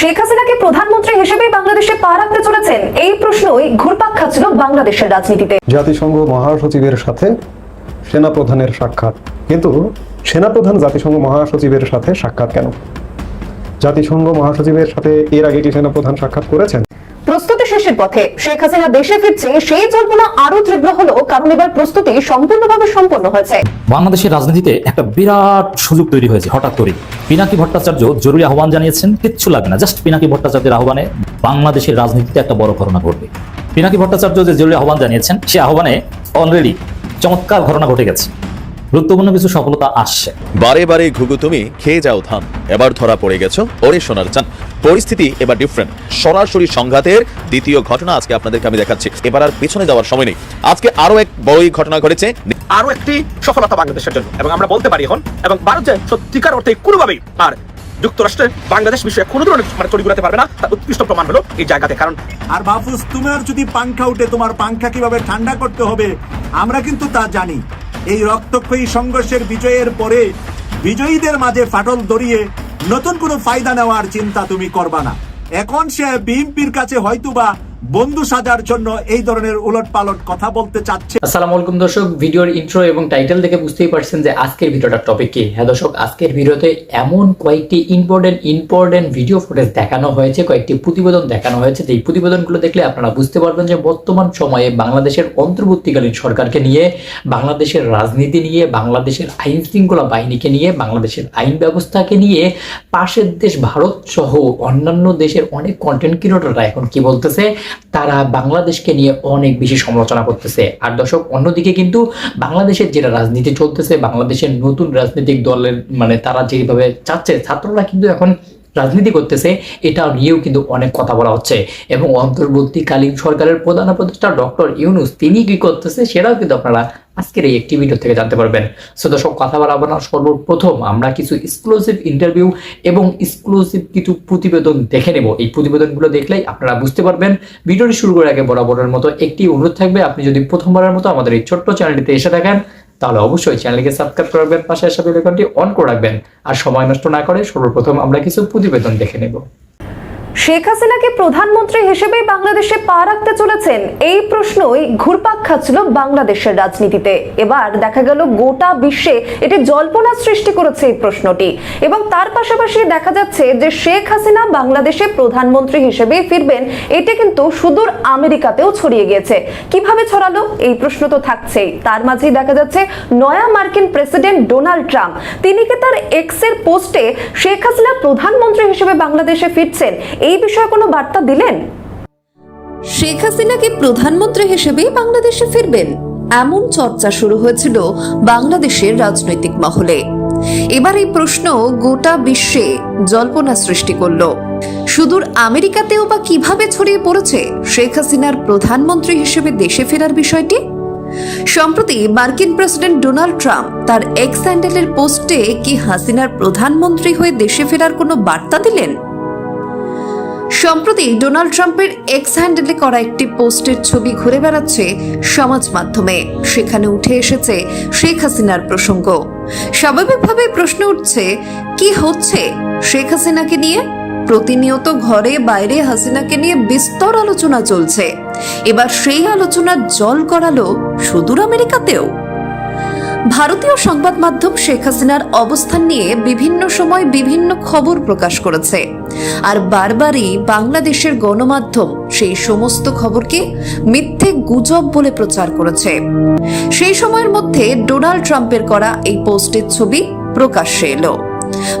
শেখ হাসিনাকে প্রধানমন্ত্রী হিসেবে বাংলাদেশে পা রাখতে চলেছেন, এই প্রশ্নই ঘুরপাক খাচ্ছিল বাংলাদেশের রাজনীতিতে। জাতিসংঘ মহাসচিবের সাথে সেনাপ্রধানের সাক্ষাৎ। কিন্তু সেনাপ্রধান জাতিসংঘ মহাসচিবের সাথে সাক্ষাৎ কেন? জাতিসংঘ মহাসচিবের সাথে এর আগে কি সেনাপ্রধান সাক্ষাৎ করেছেন? শেষের পথে শেখ হাসিনা দেশে ফিরছে, সেই জল্পনা আরও তীব্র হলো, কারণ এবার প্রস্তুতি সম্পূর্ণভাবে সম্পন্ন হয়েছে। বাংলাদেশের রাজনীতিতে একটা বিরাট সুযোগ তৈরি হয়েছে, হঠাৎ করে পিনাকি ভট্টাচার্য জরুরি আহ্বান জানিয়েছেন, কিচ্ছু লাগবে না, জাস্ট পিনাকি ভট্টাচার্যের আহ্বানে বাংলাদেশের রাজনীতিতে একটা বড় ঘটনা ঘটবে। পিনাকি ভট্টাচার্য যে জরুরি আহ্বান জানিয়েছেন, সে আহ্বানে অলরেডি চমৎকার ঘটনা ঘটে গেছে। গুরুত্বপূর্ণ কিছু সফলতা আসছে। বারে বারে ঘুঘু তুমি খেয়ে যাও ধান এবার ধরা পড়ে গেছো ওরে সোনার চান পরিস্থিতি এবার ডিফারেন্ট সরাসরি সংঘাতের দ্বিতীয় ঘটনা আজকে আপনাদেরকে আমি দেখাচ্ছি। এবার আর পেছনে যাওয়ার সময় নেই। আজকে আরও এক বড়ই ঘটনা ঘটেছে। আরও একটি সফলতা বাংলাদেশের জন্য। এবং আমরা বলতে পারি এখন এবং ভারত যে সত্যিকার অর্থে কোনোভাবেই আর যুক্তরাষ্ট্রে বাংলাদেশ বিষয়ে কোনো ধরনের মানে চড়ি ঘুরাতে পারবে না তার উৎকৃষ্ট প্রমাণ হলো এই জায়গাতে। কারণ আর বাফুস তোমার যদি পাংখা উঠে তোমার পাংখা কীভাবে ঠান্ডা করতে হবে? আমরা কিন্তু তা জানি। এই রক্তক্ষয়ী সংঘর্ষের বিজয়ের পরে বিজয়ীদের মাঝে ফাটল দড়িয়ে নতুন কোনো ফায়দা নেওয়ার চিন্তা তুমি করবা না। এখন সে বিএনপির কাছে হয়তোবা বন্ধু সাজার জন্য এই ধরনের উলট পালট কথা বলতে চাচ্ছে। আসসালামু আলাইকুম দর্শক, ভিডিওর ইন্ট্রো এবং টাইটেল দেখে বুঝতেই পারছেন যে আজকের ভিডিওটার টপিক কি। হ্যাঁ দর্শক, আজকের ভিডিওতে এমন কয়েকটি ইম্পর্টেন্ট ইম্পর্টেন্ট ভিডিও ফুটেজ দেখানো হয়েছে, কয়েকটি প্রতিবেদন দেখানো হয়েছে। এই প্রতিবেদনগুলো দেখলে আপনারা বুঝতে পারবেন যে বর্তমান সময়ে বাংলাদেশের অন্তর্বর্তীকালীন সরকারকে নিয়ে, বাংলাদেশের রাজনীতি নিয়ে, বাংলাদেশের আইন শৃঙ্খলা বাহিনীকে নিয়ে, বাংলাদেশের আইন ব্যবস্থাকে নিয়ে, পাশের দেশ ভারত সহ অন্যান্য দেশের অনেক কন্টেন্ট ক্রিয়েটররা এখন কি বলতেছে? তারা বাংলাদেশকে নিয়ে অনেক বেশি সমালোচনা করতেছে। আর দর্শক, অন্যদিকে কিন্তু বাংলাদেশের যেটা রাজনীতি চলতেছে, বাংলাদেশের নতুন রাজনৈতিক দলের মানে তারা যেভাবে চাচ্ছে, ছাত্ররা কিন্তু এখন রাজনীতি করতেছে এটা নিয়েও কিন্তু অনেক কথা বলা হচ্ছে। এবং অন্তর্বর্তীকালীন সরকারের প্রধান উপদেষ্টা ডক্টর ইউনুস, তিনি কি করতেছে সেটাও কিন্তু আপনারা আজকের এই একটি ভিডিও থেকে জানতে পারবেন। সো দর্শক, কথা বলাবো না সর্বপ্রথম আমরা কিছু এক্সক্লুসিভ ইন্টারভিউ এবং এক্সক্লুসিভ কিছু প্রতিবেদন দেখে নেব। এই প্রতিবেদনগুলো দেখলেই আপনারা বুঝতে পারবেন। ভিডিওটি শুরু করার আগে বরাবরের মতো একটি অনুরোধ থাকবে, আপনি যদি প্রথমবারের মতো আমাদের এই ছোট্ট চ্যানেলটিতে এসে থাকেন তাহলে অবশ্যই চ্যানেলকে সাবস্ক্রাইব করবেন পাশে আসা বেলাইকনটি অন করে রাখবেন। আর সময় নষ্ট না করে সর্বপ্রথম আমরা কিছু প্রতিবেদন দেখে নেব। শেখ হাসিনাকে প্রধানমন্ত্রী হিসেবে বাংলাদেশে পা রাখতে চলেছেন, এই প্রশ্নই ঘুরপাক খাচ্ছিল বাংলাদেশের রাজনীতিতে। এবার দেখা গেল গোটা বিশ্বে এটি জল্পনা সৃষ্টি করেছে এই প্রশ্নটি। এবং তার পাশাপাশি দেখা যাচ্ছে যে শেখ হাসিনা বাংলাদেশে প্রধানমন্ত্রী হিসেবে ফিরবেন, এটি কিন্তু সুদূর আমেরিকাতেও ছড়িয়ে গিয়েছে। কীভাবে ছড়ালো? এই প্রশ্ন তো থাকছেই। তার মাঝেই দেখা যাচ্ছে নয়া মার্কিন প্রেসিডেন্ট ডোনাল্ড ট্রাম্প। তিনি কি তার এক্সের পোস্টে শেখ হাসিনা প্রধানমন্ত্রী হিসেবে বাংলাদেশে ফিরছেন? এই বিষয়ে কোনো বার্তা দিলেন? শেখ হাসিনা কি প্রধানমন্ত্রী হিসেবেই বাংলাদেশে ফিরবেন। এমন চর্চা শুরু হয়েছিল বাংলাদেশের রাজনৈতিক মহলে। এবার এই প্রশ্ন গোটা বিশ্বে জল্পনা সৃষ্টি করল। সুদূর আমেরিকাতেও বা কীভাবে ছড়িয়ে পড়েছে শেখ হাসিনার প্রধানমন্ত্রী হিসেবে দেশে ফেরার বিষয়টি? সম্প্রতি মার্কিন প্রেসিডেন্ট ডোনাল্ড ট্রাম্প তার এক্স হ্যান্ডেলের পোস্টে কি হাসিনার প্রধানমন্ত্রী হয়ে দেশে ফেরার কোনো বার্তা দিলেন? সম্প্রতি ডোনাল্ড ট্রাম্পের এক্স হ্যান্ডেলে করা একটি পোস্টের ছবি ঘুরে বেড়াচ্ছে সমাজ মাধ্যমে। সেখানে উঠে এসেছে শেখ হাসিনার প্রসঙ্গ। স্বাভাবিকভাবে প্রশ্ন উঠছে, কি হচ্ছে? শেখ হাসিনাকে নিয়ে? প্রতিনিয়ত ঘরে বাইরে হাসিনাকে নিয়ে বিস্তর আলোচনা চলছে। এবার সেই আলোচনা জল করালো সুদূর আমেরিকাতেও। ভারতীয় সংবাদ মাধ্যম শেখ হাসিনার অবস্থান নিয়ে বিভিন্ন সময় বিভিন্ন খবর প্রকাশ করেছে। আর বারবারই বাংলাদেশের গণমাধ্যম সেই সমস্ত খবরকে মিথ্যে গুজব বলে প্রচার করেছে। সেই সময়ের মধ্যে ডোনাল্ড ট্রাম্পের করা এই পোস্টের ছবি প্রকাশ্যে এলো।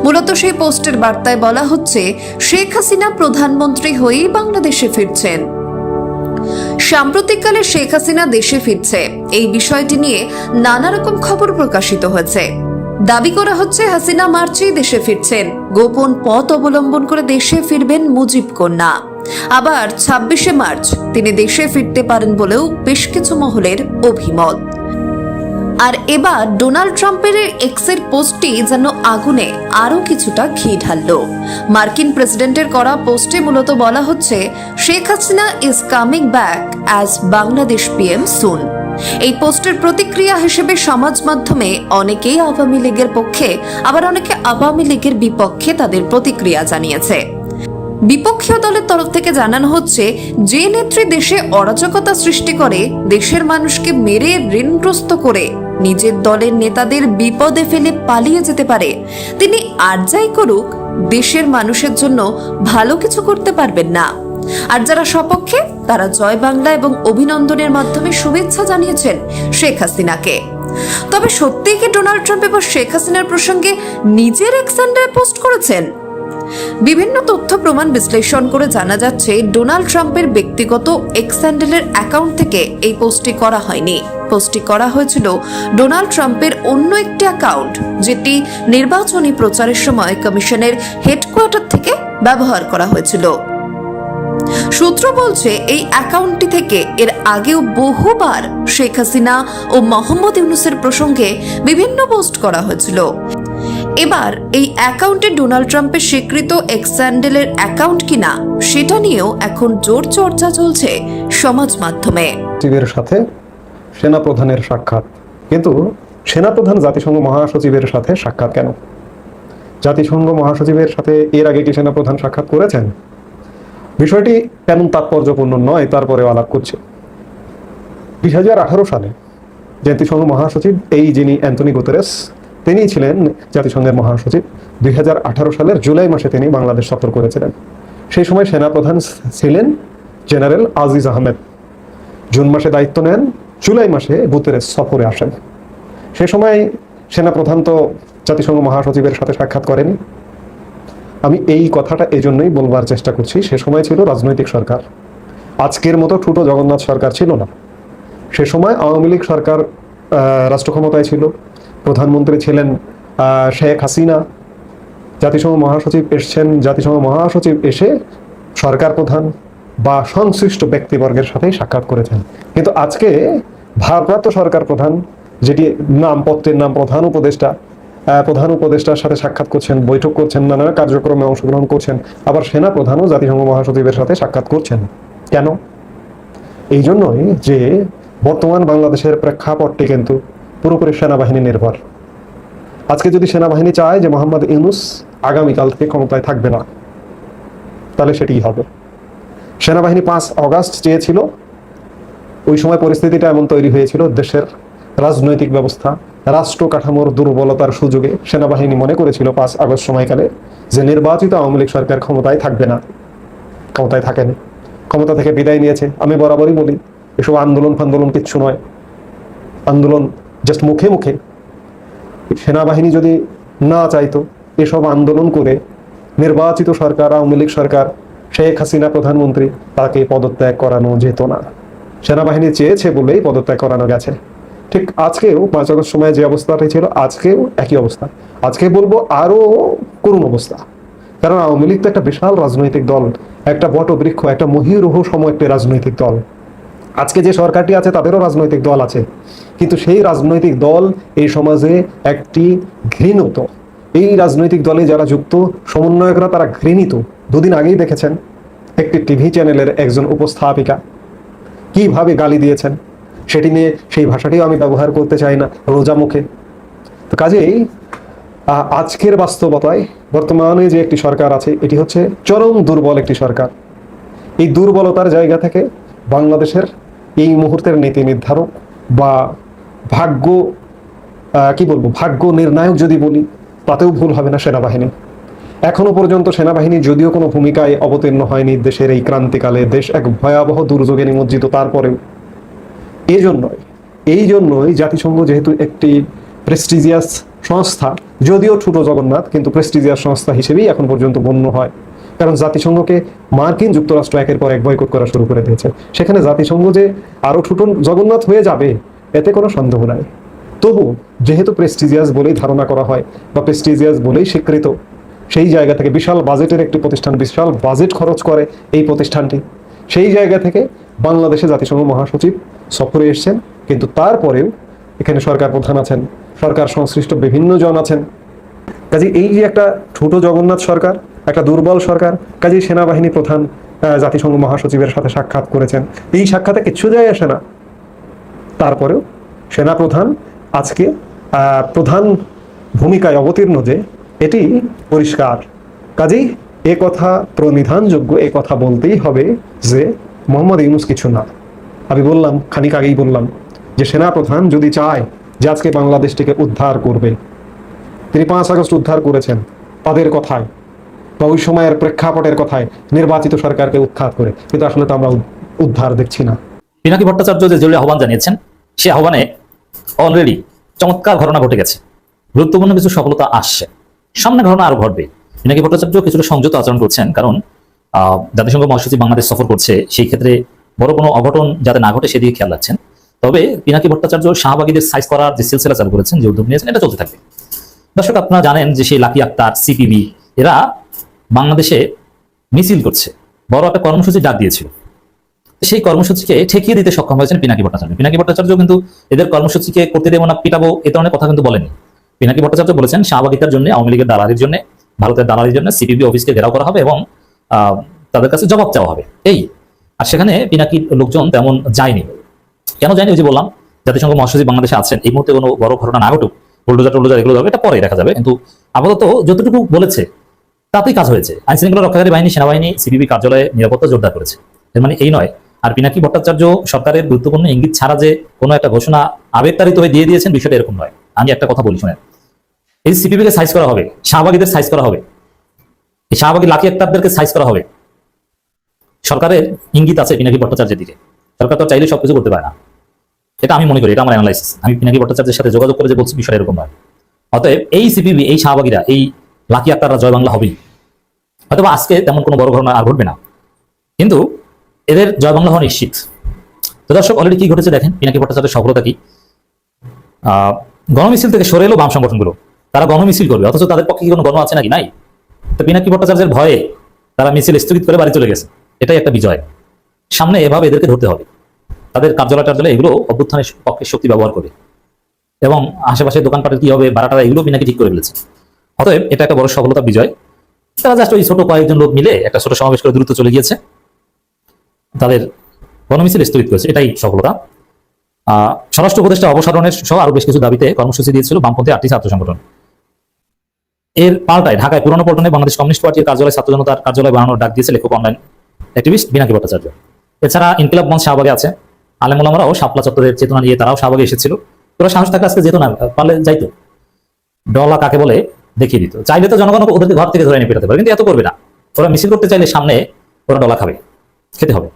মূলত সেই পোস্টের বার্তায় বলা হচ্ছে, শেখ হাসিনা প্রধানমন্ত্রী হয়েই বাংলাদেশে ফিরছেন। সাম্প্রতিককালে শেখ হাসিনা দেশে ফিরছে। এই বিষয়টি নিয়ে নানা রকম খবর প্রকাশিত হয়েছে। দাবি করা হচ্ছে, হাসিনা মার্চেই দেশে ফিরছেন। গোপন পথ অবলম্বন করে দেশে ফিরবেন মুজিব কন্যা। আবার ছাব্বিশে মার্চ তিনি দেশে ফিরতে পারেন বলেও বেশ কিছু মহলের অভিমত। আর এবার ডোনাল্ড ট্রাম্পের এক্সের পোস্টটি যেন আগুনে আরও কিছুটা ঘি ঢালল। মার্কিন প্রেসিডেন্টের করা পোস্টে মূলত বলা হচ্ছে, Sheikh Hasina is coming back as Bangladesh PM soon এই পোস্টের প্রতিক্রিয়া হিসেবে সমাজ মাধ্যমে অনেকেই আওয়ামী লীগের পক্ষে, আবার অনেকে আওয়ামী লীগের বিপক্ষে তাদের প্রতিক্রিয়া জানিয়েছে। বিপক্ষীয় দলের তরফ থেকে জানানো হচ্ছে, যে নেত্রী দেশে অরাজকতা সৃষ্টি করে, দেশের মানুষকে মেরে ঋণগ্রস্ত করে নিজের দলের নেতাদের বিপদে ফেলে পালিয়ে যেতে পারে। তিনি আর যাই করুক, দেশের মানুষের জন্য ভালো কিছু করতে পারবেন না। আর যারা সপক্ষে, তারা জয় বাংলা এবং অভিনন্দনের মাধ্যমে শুভেচ্ছা জানিয়েছেন শেখ হাসিনাকে। তবে সত্যিই কি ডোনাল্ড ট্রাম্প এবার শেখ হাসিনার প্রসঙ্গে নিজের এক্সান্ডারে পোস্ট করেছেন? বিভিন্ন তথ্য প্রমাণ বিশ্লেষণ করে জানা যাচ্ছে, ডোনাল্ড ট্রাম্পের ব্যক্তিগত এক্স হ্যান্ডেলের অ্যাকাউন্ট থেকে এই পোস্টটি করা হয়নি। পোস্টটি করা হয়েছিল ডোনাল্ড ট্রাম্পের অন্য একটি অ্যাকাউন্ট, যেটি নির্বাচনী প্রচারের সময় কমিশনের হেডকোয়ার্টার থেকে ব্যবহার করা হয়েছিল। সূত্র বলছে, এই অ্যাকাউন্টটি থেকে এর আগেও বহুবার শেখ হাসিনা ও মোহাম্মদ ইউনুসের প্রসঙ্গে বিভিন্ন পোস্ট করা হয়েছিল। এবার, এই অ্যাকাউন্টে ডোনাল্ড ট্রাম্পের স্বীকৃত এক্স্যান্ডেলের অ্যাকাউন্ট কিনা, সেটা নিয়েও এখন জোর চর্চা চলছে সমাজ মাধ্যমে। সাথে সেনাপ্রধানের সাক্ষাৎ। কিন্তু সেনাপ্রধান জাতিসংঘ মহাসচিবের সাথে সাক্ষাৎ কেন? জাতিসংঘ মহাসচিবের সাথে এর আগে কি সেনাপ্রধান সাক্ষাৎ করেছেন? বিষয়টি তেমন তাৎপর্যপূর্ণ নয়, তারপরেও আলাপ করছে। দুই হাজার আঠারো সালে জাতিসংঘ মহাসচিব এই যিনি অ্যান্টনি গুতেরেস তিনিই ছিলেন জাতিসংঘের মহাসচিব। দুই হাজার আঠারো সালের জুলাই মাসে তিনি বাংলাদেশ সফর করেছিলেন। সেই সময় সেনাপ্রধান ছিলেন জেনারেল আজিজ আহমেদ। জুন মাসে দায়িত্ব নেন জুলাই মাসে গুতেরেস সফরে আসেন। সে সময় সেনাপ্রধান তো জাতিসংঘ মহাসচিবের সাথে সাক্ষাৎ করেনি। আমি এই কথাটা এজন্যই বলবার চেষ্টা করছি, সে সময় ছিল রাজনৈতিক সরকার। আজকের মতো ঠুটো জগন্নাথ সরকার ছিল না। সে সময় আওয়ামী লীগ সরকার রাষ্ট্র ক্ষমতায় ছিল। প্রধানমন্ত্রী ছিলেন শেখ হাসিনা। জাতিসংঘ মহাসচিব এসছেন, জাতিসংঘ মহাসচিব এসে সরকার প্রধান। বা সংশ্লিষ্ট ব্যক্তিবর্গের সাথেই সাক্ষাৎ করেছেন। কিন্তু আজকে ভারপ্রাপ্ত সরকার প্রধান, যেটি নাম পত্রের নাম প্রধান উপদেষ্টা প্রধান উপদেষ্টার সাথে সাক্ষাৎ করছেন, বৈঠক করছেন নানা কার্যক্রমে অংশগ্রহণ করছেন, আবার সেনা প্রধানও জাতিসংঘ মহাসচিবের সাথে সাক্ষাৎ করছেন। কেন? এই জন্যই যে বর্তমান বাংলাদেশের প্রেক্ষাপটটি কিন্তু পুরোপুরি সেনাবাহিনী নির্ভর। আজকে যদি সেনাবাহিনী চায় যে মোহাম্মদ ইউনুস আগামীকাল থেকে ক্ষমতায় থাকবে না, তাহলে সেটিই হবে। সেনাবাহিনী পাঁচ অগাস্ট চেয়েছিল, ওই সময় পরিস্থিতিটা এমন তৈরি হয়েছিল, দেশের রাজনৈতিক ব্যবস্থা, রাষ্ট্র কাঠামোর দুর্বলতার সুযোগে সেনাবাহিনী মনে করেছিল পাঁচ আগস্ট সময়কালে যে নির্বাচিত আওয়ামী লীগ সরকার ক্ষমতায় থাকবে না, ক্ষমতায় থাকেনি, ক্ষমতা থেকে বিদায় নিয়েছে। আমি বরাবরই বলি, এসব আন্দোলন ফান্দোলন কিচ্ছু নয়। আন্দোলন জাস্ট মুখে মুখে। সেনাবাহিনী যদি না চাইতো এসব আন্দোলন করে নির্বাচিত সরকার, আওয়ামী লীগ সরকার শেখ হাসিনা প্রধানমন্ত্রী তাকে পদত্যাগ করানো যেত না। সেনাবাহিনী চেয়েছে বলেই পদত্যাগ করানো গেছে। ঠিক আজকেও পাঁচ আগস্ট সময় যে অবস্থাটি ছিল, আজকেও একই অবস্থা। আজকে বলব আরও করুণ অবস্থা। কারণ আওয়ামী লীগ তো একটা বিশাল রাজনৈতিক দল, একটা বটবৃক্ষ, একটা মহিরুহ সম একটি রাজনৈতিক দল। আজকে যে সরকারটি আছে, তাদেরও রাজনৈতিক দল আছে। কিন্তু সেই রাজনৈতিক দল এই সমাজে একটি ঘৃণত। এই রাজনৈতিক দলে যারা যুক্ত, সমন্বয়করা তারা ঘৃণিত। দুদিন আগেই দেখেছেন একটি টিভি চ্যানেলের একজন উপস্থাপিকা। কীভাবে গালি দিয়েছেন, সেটি নিয়ে সেই ভাষাটিও আমি ব্যবহার করতে চাই না রোজা মুখে। তো কাজেই আজকের বাস্তবতায় বর্তমানে যে একটি সরকার আছে, এটি হচ্ছে চরম দুর্বল একটি সরকার। এই দুর্বলতার জায়গা থেকে বাংলাদেশের এই মুহূর্তের নীতি নির্ধারক বা ভাগ্য কি বলব, ভাগ্য নির্ণায়ক যদি বলি, তাতেও ভুল হবে না সেনাবাহিনী। এখনও পর্যন্ত সেনাবাহিনী যদিও কোনো ভূমিকায় অবতীর্ণ হয়নি, দেশের এই ক্রান্তিকালে দেশ এক ভয়াবহ দুর্যোগে নিমজ্জিত তারপরেও। এই জন্যই এই জন্যই জাতিসংঘ যেহেতু একটি প্রেস্টিজিয়াস সংস্থা, যদিও ছোট জগন্নাথ, কিন্তু প্রেস্টিজিয়াস সংস্থা হিসেবেই এখন পর্যন্ত গণ্য হয়। কারণ জাতিসংঘকে মার্কিন যুক্তরাষ্ট্র একের পর এক বয়কট করা শুরু করে দিয়েছে। সেখানে জাতিসংঘ যে আরও ছোট জগন্নাথ হয়ে যাবে, এতে কোনো সন্দেহ নাই। তবু, যেহেতু প্রেস্টিজিয়াস বলেই ধারণা করা হয়, বা প্রেস্টিজিয়াস বলেই স্বীকৃত সেই জায়গা থেকে বিশাল বাজেটের একটি প্রতিষ্ঠান, বিশাল বাজেট খরচ করে এই প্রতিষ্ঠানটি। সেই জায়গা থেকে বাংলাদেশে জাতিসংঘ মহাসচিব সফরে এসছেন, কিন্তু তারপরেও এখানে সরকার প্রধান আছেন, সরকার সংশ্লিষ্ট বিভিন্ন জন আছেন। কাজে এই যে একটা ছোট জগন্নাথ সরকার, একটা দুর্বল সরকার, কাজেই সেনাবাহিনী প্রধান জাতিসংঘ মহাসচিবের সাথে সাক্ষাৎ করেছেন। এই সাক্ষাতে কিচ্ছু যায় আসে না। তারপরেও সেনাপ্রধান আজকে প্রধান ভূমিকায় অবতীর্ণ যে এটি পরিষ্কার। কাজেই এ কথা প্রনিধানযোগ্য এ কথা বলতেই হবে যে মোহাম্মদ ইউনুস কিছু না। আমি বললাম, খানিক আগেই বললাম যে সেনাপ্রধান যদি চায় যে আজকে বাংলাদেশটিকে উদ্ধার করবে, তিনি পাঁচ আগস্ট উদ্ধার করেছেন তাদের কথায় বা ওই সময়ের প্রেক্ষাপটের কথায় নির্বাচিত সরকারকে উৎখাত করে। কিন্তু আসলে তো আমরা উদ্ধার দেখছি না। পিনাকি ভট্টাচার্য যে জরুরি আহ্বান জানিয়েছেন, সে আহ্বানে অলরেডি চমৎকার ঘটনা ঘটে গেছে। গুরুত্বপূর্ণ কিছু সফলতা আসছে। সামনে ঘটনা আরও ঘটবে। পিনাকি ভট্টাচার্য কিছুটা সংযত আচরণ করছেন কারণ আহ, জাতিসংঘ মহাসচিব বাংলাদেশ সফর করছে সেই ক্ষেত্রে বড় কোনো অঘটন যাতে না ঘটে সেদিকে খেয়াল রাখছেন। তবে পিনাকি ভট্টাচার্য শাহবাগীদের সাইজ করার যে সিলসিলা চালু করেছেন যে উদ্যোগ নিয়েছেন এটা চলতে থাকবে। দর্শক আপনারা জানেন যে সেই লাকি আক্তার সিপিবি এরা বাংলাদেশে মিছিল করছে। বড় একটা কর্মসূচি ডাক দিয়েছিল। সেই কর্মসূচিকে ঠেকিয়ে দিতে সক্ষম হয়েছেন পিনাকি ভট্টাচার্য। পিনাকি ভট্টাচার্য কিন্তু এদের কর্মসূচিকে করতে দেবো না পিটাবো এ ধরনের কথা কিন্তু বলেনি পিনাকি ভট্টাচার্য বলেছেন, শাহবাগিতার জন্য, আওয়ামী লীগের দালালির জন্য, ভারতের দালালির জন্য সিপিবি অফিসকে ঘেরাও করা হবে এবং তাদের কাছে জবাব চাওয়া হবে। এই, আর সেখানে পিনাকির লোকজন তেমন যায়নি। কেন যায়নি? ওই যে বললাম, জাতিসংঘ মহাসচিব বাংলাদেশে আছেন, এই মুহূর্তে কোনো বড় ঘটনা না ঘটুক। বুলডোজার টুলডোজার এগুলো হবে, এটা পরে দেখা যাবে। কিন্তু আপাতত যতটুকু বলেছে, তাতেই কাজ হয়েছে। আইন শৃঙ্খলা রক্ষাকারী বাহিনী, সেনাবাহিনী, সিপিবি কার্যালয়ে নিরাপত্তা জোরদার করেছে। এর মানে এই নয়। আর পিনাকি ভট্টাচার্য সরকারের গুরুত্বপূর্ণ ইঙ্গিত ছাড়া যে কোনো একটা ঘোষণা আবেগতাড়িত হয়ে দিয়ে দিয়েছেন, বিষয়টা এরকম নয়। আমি একটা কথা বলি শুনেন। এই সিপিবি কে সাইজ করা হবে, শাহবাগীদের সাইজ করা হবে। এই শাহবাগী লাকি একটারদেরকে সাইজ করা হবে। সরকারের ইঙ্গিত আছে পিনাকি ভট্টাচার্যের দিকে। সরকার তো চাইলে সবকিছু করতে পারে না। এটা আমি মনে করি, এটা আমার অ্যানালাইসিস আমি পিনাকি ভট্টাচার্যের সাথে যোগাযোগ করে যে বলছি, বিষয়টা এরকম নয়। অতএব এই সিপিবি এই শাহবাগীরা, এই লাকি আক্তাররা জয় বাংলা হবেই। হয়তো আজকে তেমন কোনো বড় ঘটনা আর ঘটবে না। কিন্তু এদের জয় বাংলা হওয়া নিশ্চিত। তো দর্শক অলরেডি কি ঘটেছে দেখেন? পিনাকি ভট্টাচার্যের সফলতা কি? গণমিছিল থেকে সরে এলো বাম সংগঠনগুলো। তারা গণমিছিল করবে, অথচ তাদের পক্ষে কি কোনো গণ আছে নাকি? নাই। তো পিনাকি ভট্টাচার্যের ভয়ে তারা মিছিল স্থগিত করে বাড়ি চলে গেছে। এটাই একটা বিজয়। সামনে এভাবে এদেরকে ধরতে হবে। তাদের কার্যালয় টার্যালয় এগুলো অভ্যুত্থানের পক্ষে শক্তি ব্যবহার করে। এবং আশেপাশে দোকানপাটের কি হবে ভাড়াটা এগুলো পিনাকি ঠিক করে ফেলেছে। অতএব এটা একটা বড় সফলতা বিজয়। তারা জাস্ট ওই ছোট কয়েকজন লোক মিলে একটা ছোট সমাবেশ করে দ্রুত চলে গিয়েছে। তাদের গণমিছিল স্থগিত করেছে। এটাই সফলতা। স্বরাষ্ট্র উপদেষ্টা অবসারণের সহ আরও বেশ কিছু দাবিতে কর্মসূচি দিয়েছিল বামপন্থী আটটি ছাত্র সংগঠন। এর পাল্টায় ঢাকায় পুরনো পল্টনে বাংলাদেশ কমিউনিস্ট পার্টির কার্যালয় ছাত্র জনতার কার্যালয় বানানোর ডাক দিয়েছে লেখক অনলাইন অ্যাক্টিভিস্ট বিনাকি ভট্টাচার্য। এছাড়া ইনকিলাব মঞ্চ শাহবাগে আছে। আলেমুলামারাও শাপলা চত্বরের চেতনা নিয়ে তারাও শাহবাগে এসেছিল। তোরা সাহস থাকলে আজকে যেত না, পারলে যাইতো। ডলা কাকে বলে? দেখিয়ে দিত। চাইলে তো জনগণ ওদেরকে ঘর থেকে ধরে এনে পেটাতে পারে, কিন্তু এত করবে না। ওরা মিছিল করতে চাইলে সামনে ওরা ডলা খাবে, খেতে হবে।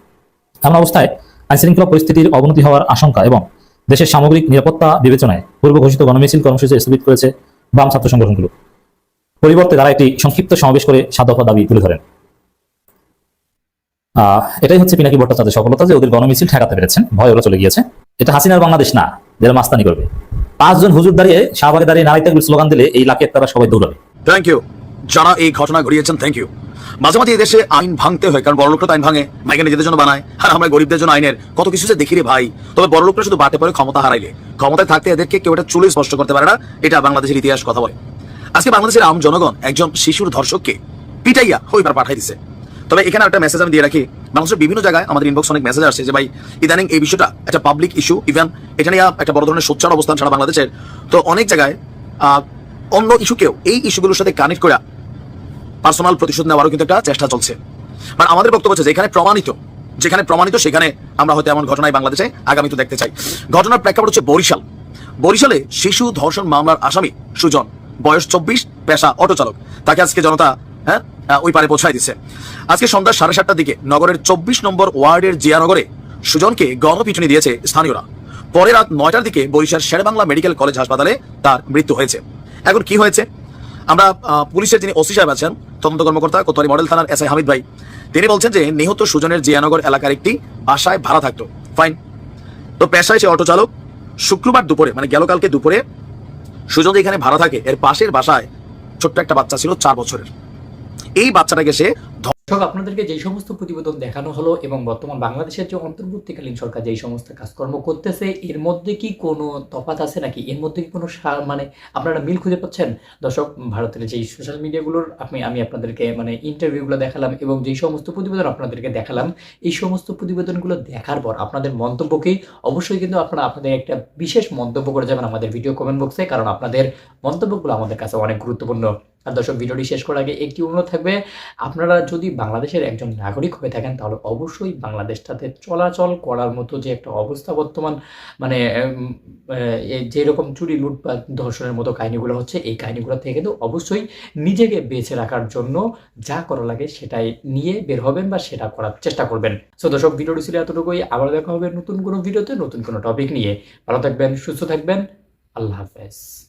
এমন অবস্থায় আইন শৃঙ্খলা পরিস্থিতির অবনতি হওয়ার আশঙ্কা এবং দেশের সামগ্রিক নিরাপত্তা বিবেচনায় পূর্ব ঘোষিত গণমিছিল কর্মসূচি স্থগিত করেছে বাম ছাত্র সংগঠনগুলো। পরিবর্তে তারা একটি সংক্ষিপ্ত সমাবেশ করে সাত দফা দাবি তুলে ধরেন। এটাই হচ্ছে পিনাকি ভট্টাচার্যের সফলতা যে ওদের গণমিছিল ঠেকাতে পেরেছেন। ভয় ওরা চলে গিয়েছে। এটা হাসিনার বাংলাদেশ না যারা মাস্তানি করবে। পাঁচজন হুজুর দাঁড়িয়ে শাহবাগে দাঁড়িয়ে নারীতে স্লোগান দিলে এই লাখে তারা সবাই দৌড়াবে। থ্যাংক ইউ যারা এই ঘটনা ঘটিয়েছেন থ্যাংক ইউ মাঝে মাঝে এই দেশে আইন ভাঙতে হয়, কারণ বড় লোকরা তো আইন ভাঙে, মাইকে নিজেদের জন্য বানায়। আর আমরা গরিবদের জন্য আইনের কত কিছু যে দেখি রে ভাই। তবে বড় লোকরা শুধু বাটে পরে ক্ষমতা হারাইলে। ক্ষমতায় থাকতে এদেরকে কেউ এটা চুলে স্পষ্ট করতে পারে না, এটা বাংলাদেশের ইতিহাস কথা বলে। আজকে বাংলাদেশের আম জনগণ একজন শিশুর ধর্ষককে পিটাইয়া ওইবার পাঠাই দিছে। তবে এখানে একটা মেসেজ আমি দিয়ে রাখি। বাংলাদেশের বিভিন্ন জায়গায় আমাদের ইনবক্স অনেক মেসেজ আসছে যে, ভাই, ইদানিং এই বিষয়টা একটা পাবলিক ইস্যু ইভেন এটা নিয়ে একটা বড় ধরনের সোচ্চার অবস্থান সারা বাংলাদেশের। তো অনেক জায়গায় অন্য ইস্যুকেও এই ইস্যুগুলোর সাথে কানেক্ট করা পার্সোনাল প্রতিশোধ নেওয়ারও কিন্তু একটা চেষ্টা চলছে। মানে আমাদের বক্তব্য হচ্ছে যেখানে প্রমাণিত যেখানে প্রমাণিত সেখানে আমরা হয়তো এমন ঘটনায় বাংলাদেশে আগামী তো দেখতে চাই। ঘটনার প্রেক্ষাপট হচ্ছে বরিশাল। বরিশালে শিশু ধর্ষণ মামলার আসামি সুজন, বয়স চব্বিশ, পেশা অটো চালক তাকে আজকে জনতা হ্যাঁ ওই পারে পৌঁছায় দিচ্ছে আজকে সন্ধ্যা সাড়ে সাতটার দিকে নগরের চব্বিশ নম্বর ওয়ার্ডের জিয়ানগরে সুজনকে গণপিটুনি দিয়েছে স্থানীয়রা। পরে রাত নয়টার দিকে বরিশাল শেরেবাংলা মেডিকেল কলেজ হাসপাতালে তার মৃত্যু হয়েছে। এখন কি হয়েছে? আমরা পুলিশের যিনি ওসি সাহেব আছেন তদন্ত কর্মকর্তা কোতোয়ারি মডেল থানার এস আই হামিদ ভাই। তিনি বলছেন যে নিহত সুজনের জিয়ানগর এলাকার একটি বাসায় ভাড়া থাকতো। ফাইন তো পেশায় সে অটো চালক শুক্রবার দুপুরে মানে গেল কালকে দুপুরে সুজন এখানে ভাড়া থাকে। এর পাশের বাসায় ছোট্ট একটা বাচ্চা ছিল চার বছরের। এই বাচ্চাটাকে সে দর্শক আপনাদেরকে যেই সমস্ত প্রতিবেদন দেখানো হলো এবং বর্তমান বাংলাদেশের যে অন্তর্বর্তীকালীন সরকার যেই সমস্ত কাজকর্ম করতেছে, এর মধ্যে কি কোনো তফাত আছে নাকি? এর মধ্যে কি কোনো মানে আপনারা মিল খুঁজে পাচ্ছেন? দর্শক, ভারতের যেই সোশ্যাল মিডিয়াগুলোর আপনি, আমি আপনাদেরকে মানে ইন্টারভিউগুলো দেখালাম এবং যেই সমস্ত প্রতিবেদন আপনাদেরকে দেখালাম, এই সমস্ত প্রতিবেদনগুলো দেখার পর আপনাদের মন্তব্যকেই অবশ্যই কিন্তু আপনারা আপনাদের একটা বিশেষ মন্তব্য করে যাবেন আমাদের ভিডিও কমেন্ট বক্সে কারণ আপনাদের মন্তব্যগুলো আমাদের কাছে অনেক গুরুত্বপূর্ণ। আর দর্শক, ভিডিওটি শেষ করার আগে একটি অনুরোধ থাকবে, আপনারা যদি বাংলাদেশের একজন নাগরিক হয়ে থাকেন, তাহলে অবশ্যই বাংলাদেশটাতে চলাচল করার মতো যে একটা অবস্থা বর্তমান মানে যেরকম চুরি, লুটপাট, ধর্ষণের মতো কাহিনীগুলো হচ্ছে, এই কাহিনীগুলো থেকে কিন্তু অবশ্যই নিজেকে বেঁচে রাখার জন্য যা করা লাগে সেটাই নিয়ে বের হবেন বা সেটা করার চেষ্টা করবেন। সো দর্শক, ভিডিওটি ছিল এতটুকুই, আবার দেখা হবে নতুন কোনো ভিডিওতে নতুন কোনো টপিক নিয়ে। ভালো থাকবেন, সুস্থ থাকবেন, আল্লাহ হাফেজ।